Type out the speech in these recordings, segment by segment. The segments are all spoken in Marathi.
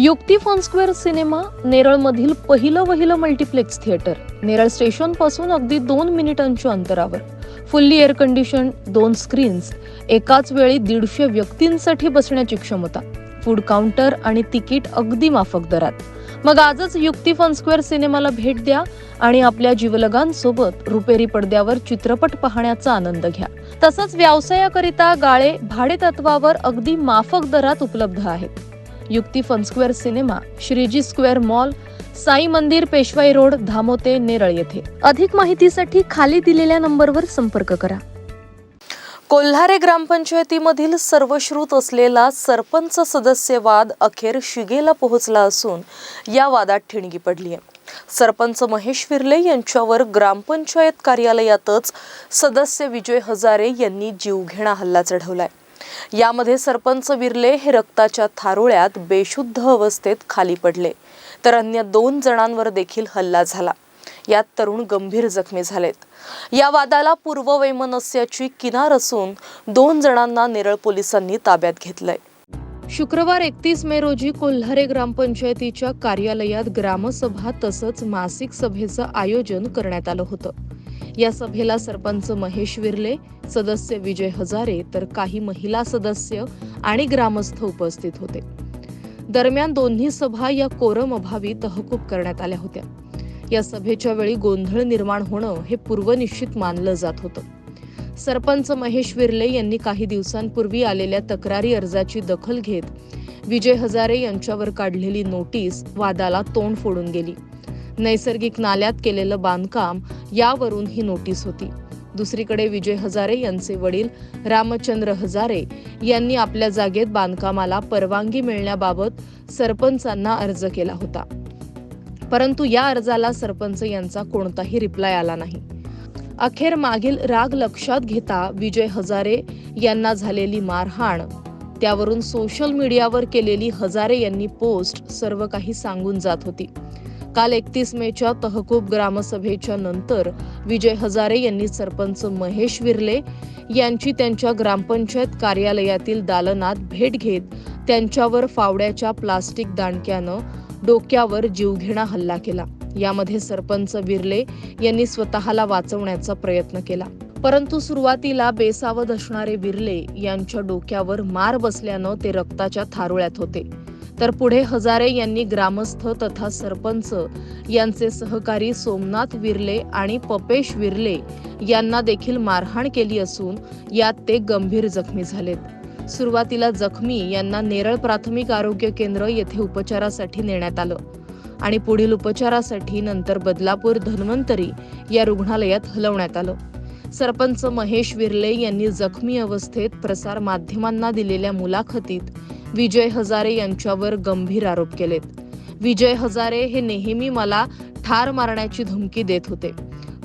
युक्ती फॉनस्क्वेअर सिनेमा नेरळमधील पहिलं वहिलं मल्टिप्लेक्स थिएटर. नेरळ स्टेशनपासून अगदी दोन मिनिटांच्या अंतरावर. फुल्ली एअर कंडिशन दोन स्क्रीन्स एकाच वेळी दीडशे व्यक्तींसाठी बसण्याची क्षमता. फूड काउंटर आणि तिकीट अगदी माफक दरात. मग आजच युक्ती फॉनस्क्वेअर सिनेमाला भेट द्या आणि आपल्या जीवलगांसोबत रुपेरी पडद्यावर चित्रपट पाहण्याचा आनंद घ्या. तसंच व्यवसायाकरिता गाळे भाडे तत्वावर अगदी माफक दरात उपलब्ध आहेत. युक्ती fun square cinema Shreeji square mall Sai मंदिर पेशवाई रोड धामोते नेरळ येथे. अधिक माहितीसाठी खाली दिलेल्या नंबरवर संपर्क करा. कोल्हारे ग्रामपंचायतीमधील सर्वश्रुत असलेला सरपंच सदस्य वाद अखेर शिगेला पोहोचला असून या वादात ठिणगी पडली आहे सरपंच महेश विर्ले यांच्यावर ग्रामपंचायत कार्यालयातच सदस्य विजय हजारे यांनी जीवघेणा हल्ला चढवलाय. यामध्ये सरपंच विरले हे रक्ताच्या थारोळ्यात बेशुद्ध अवस्थेत खाली पडले. तर अन्य दोन जणांवर देखील हल्ला झाला. यात तरुण गंभीर जखमी झालेत. या वादाला पूर्ववैमनस्याची किनार असून दोन जणांना नेरळ पोलिसांनी ताब्यात घेतलंय. शुक्रवार एकतीस मे रोजी कोल्हारे ग्रामपंचायतीच्या कार्यालयात ग्रामसभा तसंच मासिक सभेचं आयोजन करण्यात आलं होतं. या सभेला सरपंच महेश विर्ले सदस्य विजय हजारे तर काही महिला सदस्य आणि ग्रामस्थ उपस्थित होते. दरम्यान दोन्ही सभा या कोरम अभावी तहकूब करण्यात आल्या होत्या. या सभेच्या वेळी गोंधळ निर्माण होणं हे पूर्वनिश्चित मानलं जात होतं. सरपंच महेश विर्ले यांनी काही दिवसांपूर्वी आलेल्या तक्रारी अर्जाची दखल घेत विजय हजारे यांच्यावर काढलेली नोटीस वादाला तोंड फोडून गेली. नैसर्गिक नाल्यात केलेलं बांधकाम यावरून ही नोटीस होती. दुसरीकडे विजय हजारे यांचे वडील रामचंद्र हजारे यांनी आपल्या जागेत बांधकामाला परवानगी मिळण्याबाबत सरपंचांना अर्ज केला होता. परंतु या अर्जाला सरपंच यांचा कोणताही रिप्लाय आला नाही. अखेर मागील राग लक्षात घेता विजय हजारे यांना झालेली मारहाण त्यावरून सोशल मीडियावर केलेली हजारे यांनी पोस्ट सर्व काही सांगून जात होती. काल एकतीस मेच्या तहकूब ग्रामसभेच्या नंतर विजय हजारे यांनी सरपंच महेश विरले यांची त्यांच्या ग्रामपंचायत कार्यालयातील दालनात भेट घेत त्यांच्यावर फावड्याच्या प्लास्टिक दांडक्यानं डोक्यावर जीवघेणा हल्ला केला. यामध्ये सरपंच विरले यांनी स्वतःला वाचवण्याचा प्रयत्न केला. परंतु सुरुवातीला बेसावध असणारे विरले यांच्या डोक्यावर मार बसल्यानं ते रक्ताच्या थारोळ्यात होते. तर पुढे हजारे यांनी ग्रामस्थ तथा सरपंच यांचे सहकारी सोमनाथ विरले आणि पपेश विरले यांना देखील मारहाण केली असून यात ते गंभीर जखमी झालेत. सुरुवातीला जखमी यांना नेरळ प्राथमिक आरोग्य केंद्र येथे उपचारासाठी नेण्यात आलं आणि पुढील उपचारासाठी नंतर बदलापूर धन्वंतरी या रुग्णालयात हलवण्यात आलं. सरपंच महेश विरले यांनी जखमी अवस्थेत प्रसार माध्यमांना दिलेल्या मुलाखतीत विजय हजारे यांच्यावर गंभीर आरोप केलेत. विजय हजारे हे नेहमी मला ठार मारण्याची धमकी देत होते.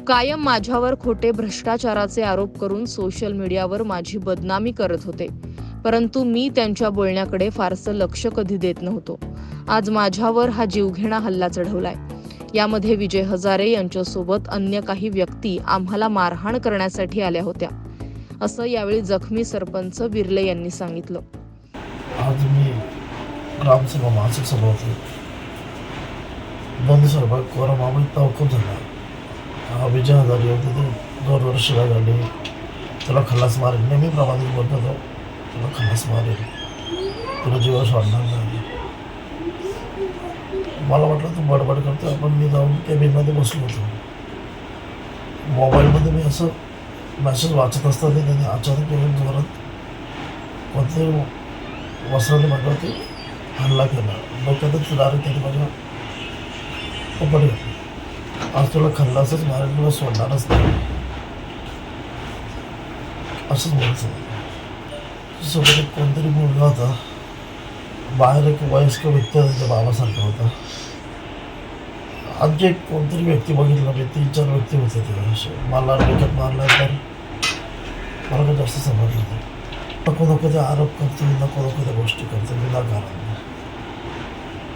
कायम माझ्यावर खोटे भ्रष्टाचाराचे आरोप करून सोशल मीडियावर माझी बदनामी करत होते. परंतु मी त्यांच्या बोलण्याकडे फारसं लक्ष कधी देत नव्हतो. आज माझ्यावर हा जीवघेणा हल्ला चढवलाय. यामध्ये विजय हजारे यांच्यासोबत अन्य काही व्यक्ती आम्हाला मारहाण करण्यासाठी आल्या होत्या. असं यावेळी जखमी सरपंच विर्ले यांनी सांगितलं. आज मी ग्रामसभा मासिक सभा होती. दोन दिवसांपूर्वी कोरोनामुळे तवकून झाला. हा विजय हजारी होते ते. दोन वर्ष झाली. त्याला खल्लास मारेल. नेहमीप्रमाणे बोलत होतो. तुला खल्लास मारेल. तुला जीवास वाढणार नाही. मला वाटलं तू बडबड करतो आपण मी जाऊन केबिनमध्ये बसलो होतो. मोबाईलमध्ये मी असं मॅसेज वाचत असताना त्याने अचानक जोरात कोणत्याही वस्त्राने माझ्यावरती हल्ला केला डोक्यातच दारू त्याने माझ्या कपडे घेतली. आज तुला खल्लासच मारेल तुला सोडणारच नाही. असंच बोलायचं. सोबत एक कोणतरी मुलगा होता बाहेर एक वयस्क व्यक्ती होता त्याच्या बाबासारखा होता. आणखी एक कोणतरी व्यक्ती बघितला मी म्हणजे तीन चार व्यक्ती होते ते असे मला डोक्यात मारला तर मला काही जास्त समजलं नाही नको नको ते आरोप करतो नको नको त्या गोष्टी करतो विनाकारण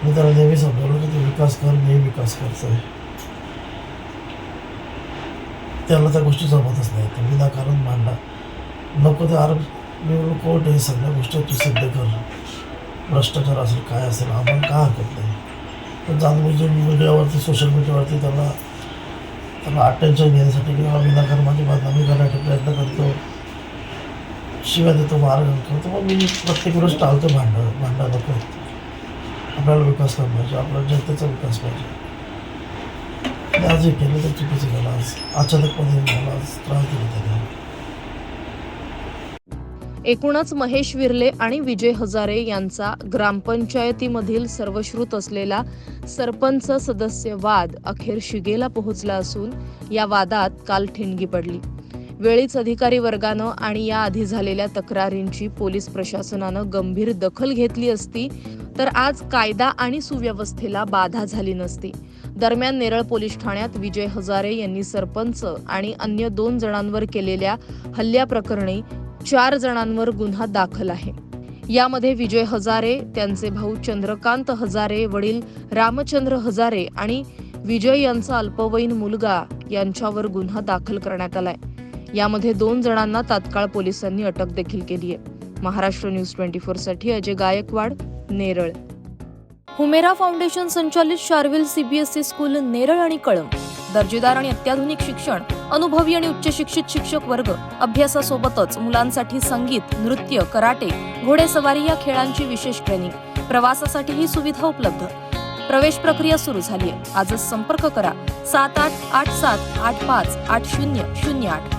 मी त्याला नेहमी समजवलं की तू विकास कर मी विकास करतोय. त्याला त्या गोष्टी जमतच नाही तर विनाकारण मांडला नको ते आरोप. मी कोर्ट हे सगळ्या गोष्टी तू सिद्ध कर. भ्रष्टाचार असेल काय असेल आम्हाला का हरकत नाही. पण जानबुजी मीडियावरती सोशल मीडियावरती त्याला त्याला अटेन्शन घेण्यासाठी किंवा विनाकार्माची बदनामी करण्यासाठी प्रयत्न करतो. शिवाय देतो मार्ग करतो मग मी प्रत्येक वेळेस टाळतो भांडण भांडण नको. आपल्याला विकास करायला पाहिजे आपल्या जनतेचा विकास पाहिजे. आज हे केलं तर चुकीचं झालं. आज अचानकपणे मला आज त्रास दिला त्याला एकूणच महेश विर्ले आणि विजय हजारे यांचा ग्रामपंचायतीमधील सर्वश्रुत असलेला सरपंच सदस्य वाद अखेर शिगेला पोहोचला असून या वादात काल ठिणगी पडली. वेळीच अधिकारी वर्गानं आणि या आधी झालेल्या तक्रारींची पोलीस प्रशासनानं गंभीर दखल घेतली असती तर आज कायदा आणि सुव्यवस्थेला बाधा झाली नसती. दरम्यान नेरळ पोलीस ठाण्यात विजय हजारे यांनी सरपंच आणि अन्य दोन जणांवर केलेल्या हल्ल्याप्रकरणी चार जणांवर गुन्हा दाखल आहे. यामध्ये विजय हजारे त्यांचे भाऊ चंद्रकांत हजारे वडील रामचंद्र हजारे आणि विजय यांचा अल्पवयीन मुलगा यांच्यावर गुन्हा दाखल करण्यात आलाय. यामध्ये दोन जणांना तात्काळ पोलिसांनी अटक देखील केली आहे महाराष्ट्र न्यूज ट्वेंटी फोरसाठी अजय गायकवाड नेरळ. हुमेरा फाउंडेशन संचालित शार्विल सीबीएसई स्कूल नेरळ आणि कळंब. दर्जेदार आणि अत्याधुनिक शिक्षण अनुभवी आणि उच्च शिक्षित शिक्षक वर्ग अभ्यासासोबतच मुलांसाठी संगीत नृत्य कराटे घोडेसवारी या खेळांची विशेष ट्रेनिंग प्रवासासाठी ही सुविधा उपलब्ध. प्रवेश प्रक्रिया सुरू झाली आहे आजच संपर्क करा. सात आठ आठ सात आठ पाच आठ शून्य शून्य आठ.